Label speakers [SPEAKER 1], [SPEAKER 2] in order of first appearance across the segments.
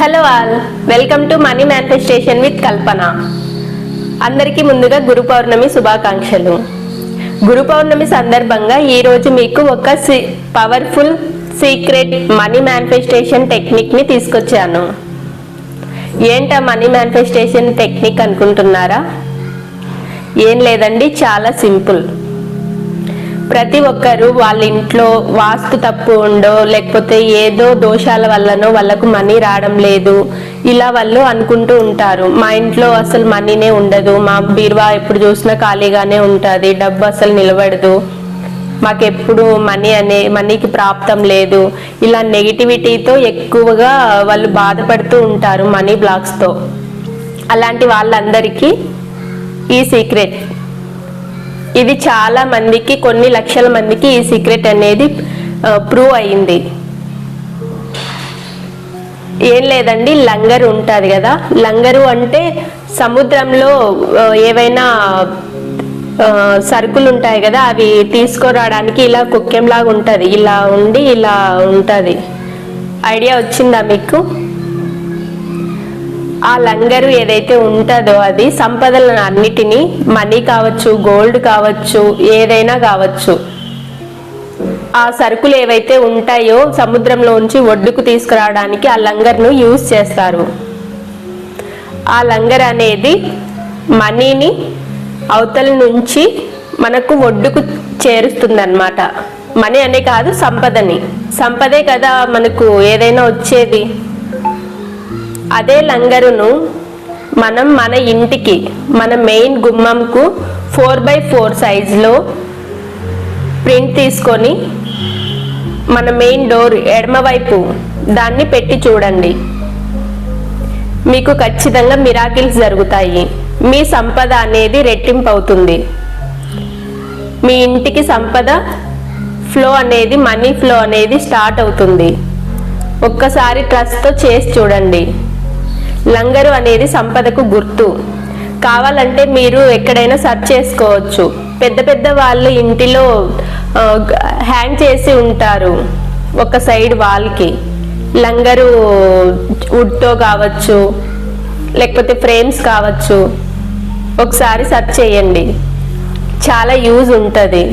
[SPEAKER 1] Hello all welcome to money manifestation with Kalpana. అందరికీ ముందుగా గురు పౌర్ణమి శుభాకాంక్షలు. గురు పౌర్ణమి సందర్భంగా ఈరోజు మీకు ఒక పవర్ఫుల్ సీక్రెట్ మనీ మేనిఫెస్టేషన్ టెక్నిక్ని తీసుకొచ్చాను. ఏంటా మనీ మేనిఫెస్టేషన్ టెక్నిక్ అనుకుంటున్నారా? ఏం లేదండి చాలా సింపుల్. ప్రతి ఒక్కరు వాళ్ళ ఇంట్లో వాస్తు తప్పు ఉండో లేకపోతే ఏదో దోషాల వల్లనో వాళ్ళకు మనీ రావడం లేదు. ఇలా వాళ్ళు అనుకుంటూ ఉంటారు. మా ఇంట్లో అసలు మనీనే ఉండదు. మా బీరువా ఎప్పుడు చూసినా ఖాళీగానే ఉంటుంది. డబ్బు అసలు నిలబడదు. మాకెప్పుడు మనీ అనే మనీకి ప్రాప్తం లేదు. ఇలా నెగిటివిటీతో ఎక్కువగా వాళ్ళు బాధపడుతూ ఉంటారు మనీ బ్లాక్స్తో. అలాంటి వాళ్ళందరికీ ఈ సీక్రెట్. ఇది చాలా మందికి కొన్ని లక్షల మందికి ఈ సీక్రెట్ అనేది ప్రూవ్ అయింది. ఏం లేదండి లంగరు ఉంటుంది కదా. లంగరు అంటే సముద్రంలో ఏవైనా సరుకులు ఉంటాయి కదా అవి తీసుకురావడానికి ఇలా కుక్కెంలాగా ఉంటుంది. ఇలా ఉండి ఇలా ఉంటుంది. ఐడియా వచ్చిందా మీకు? ఆ లంగరు ఏదైతే ఉంటుందో అది సంపదలను అన్నిటినీ మనీ కావచ్చు గోల్డ్ కావచ్చు ఏదైనా కావచ్చు. ఆ సరుకులు ఏవైతే ఉంటాయో సముద్రంలోంచి ఒడ్డుకు తీసుకురావడానికి ఆ లంగర్ను యూజ్ చేస్తారు. ఆ లంగర్ అనేది మనీని అవతల నుంచి మనకు ఒడ్డుకు చేరుస్తుంది మనీ అనే కాదు సంపదని. సంపదే కదా మనకు ఏదైనా వచ్చేది. అదే లంగరును మనం మన ఇంటికి మన మెయిన్ గుమ్మంకు ఫోర్ బై ఫోర్ సైజులో ప్రింట్ తీసుకొని మన మెయిన్ డోర్ ఎడమవైపు దాన్ని పెట్టి చూడండి. మీకు ఖచ్చితంగా మిరాకిల్స్ జరుగుతాయి. మీ సంపద అనేది రెట్టింపు అవుతుంది మీ ఇంటికి సంపద ఫ్లో అనేది మనీ ఫ్లో అనేది స్టార్ట్ అవుతుంది. ఒక్కసారి ట్రస్ట్తో చేసి చూడండి. లంగరు అనేది సంపదకు గుర్తు. కావాలంటే మీరు ఎక్కడైనా సెర్చ్ చేసుకోవచ్చు. పెద్ద పెద్ద వాళ్ళు ఇంటిలో హ్యాంగ్ చేసి ఉంటారు ఒక సైడ్ వాల్కి. లంగరు వుడ్తో కావచ్చు లేకపోతే ఫ్రేమ్స్ కావచ్చు ఒకసారి సర్చ్ చేయండి. చాలా యూజ్ ఉంటుంది.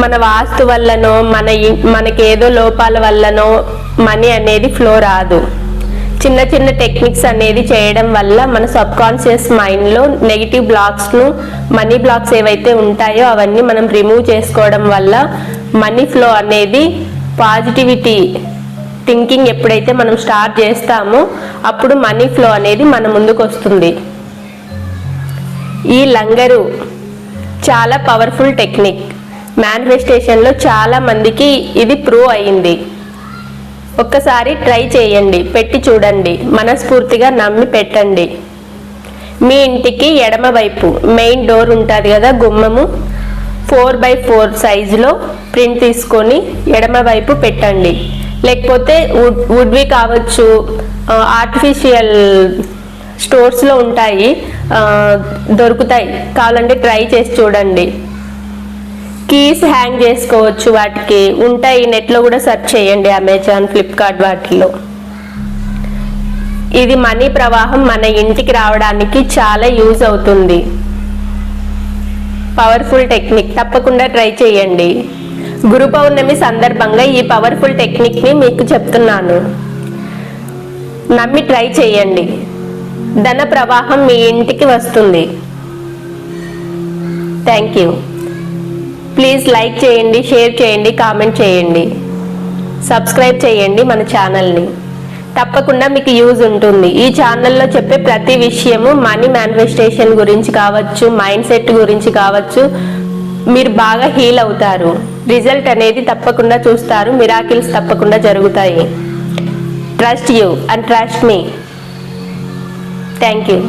[SPEAKER 1] మన వాస్తు వల్లనో మన మనకేదో లోపాల వల్లనో మనీ అనేది ఫ్లో రాదు. చిన్న చిన్న టెక్నిక్స్ అనేది చేయడం వల్ల మన సబ్ కాన్షియస్ మైండ్లో నెగిటివ్ బ్లాక్స్ను మనీ బ్లాక్స్ ఏవైతే ఉంటాయో అవన్నీ మనం రిమూవ్ చేసుకోవడం వల్ల మనీ ఫ్లో అనేది పాజిటివిటీ థింకింగ్ ఎప్పుడైతే మనం స్టార్ట్ చేస్తామో అప్పుడు మనీ ఫ్లో అనేది మన ముందుకు వస్తుంది. ఈ లంగరు చాలా పవర్ఫుల్ టెక్నిక్ మేనిఫెస్టేషన్లో చాలా మందికి ఇది ప్రూవ్ అయింది. ఒక్కసారి ట్రై చేయండి. పెట్టి చూడండి. మనస్ఫూర్తిగా నమ్మి పెట్టండి. మీ ఇంటికి ఎడమ వైపు మెయిన్ డోర్ ఉంటుంది కదా గుమ్మము. ఫోర్ బై ఫోర్ సైజులో ప్రింట్ తీసుకొని ఎడమ వైపు పెట్టండి. లేకపోతే వుడ్ వుడ్వి కావచ్చు ఆర్టిఫిషియల్ స్టోర్స్లో ఉంటాయి దొరుకుతాయి. కావాలంటే ట్రై చేసి చూడండి. కీస్ హ్యాంగ్ చేసుకోవచ్చు వాటికి. ఉంటాయి. నెట్లో కూడా సెర్చ్ చేయండి అమెజాన్ ఫ్లిప్కార్ట్ వాటిలో ఇది మనీ ప్రవాహం మన ఇంటికి రావడానికి చాలా యూజ్ అవుతుంది. Powerful technique. తప్పకుండా ట్రై చేయండి. గురు పౌర్ణమి సందర్భంగా ఈ పవర్ఫుల్ టెక్నిక్ని మీకు చెప్తున్నాను. నమ్మి ట్రై చేయండి. ధన ప్రవాహం మీ ఇంటికి వస్తుంది. Thank you. ప్లీజ్ లైక్ చేయండి షేర్ చేయండి కామెంట్ చేయండి. సబ్స్క్రైబ్ చేయండి మన ఛానల్ని. తప్పకుండా మీకు యూజ్ ఉంటుంది. ఈ ఛానల్లో చెప్పే ప్రతి విషయము మనీ మేనిఫెస్టేషన్ గురించి కావచ్చు మైండ్ సెట్ గురించి కావచ్చు మీరు బాగా హీల్ అవుతారు. రిజల్ట్ అనేది తప్పకుండా చూస్తారు. మిరాకిల్స్ తప్పకుండా జరుగుతాయి. Trust you and trust me. Thank you.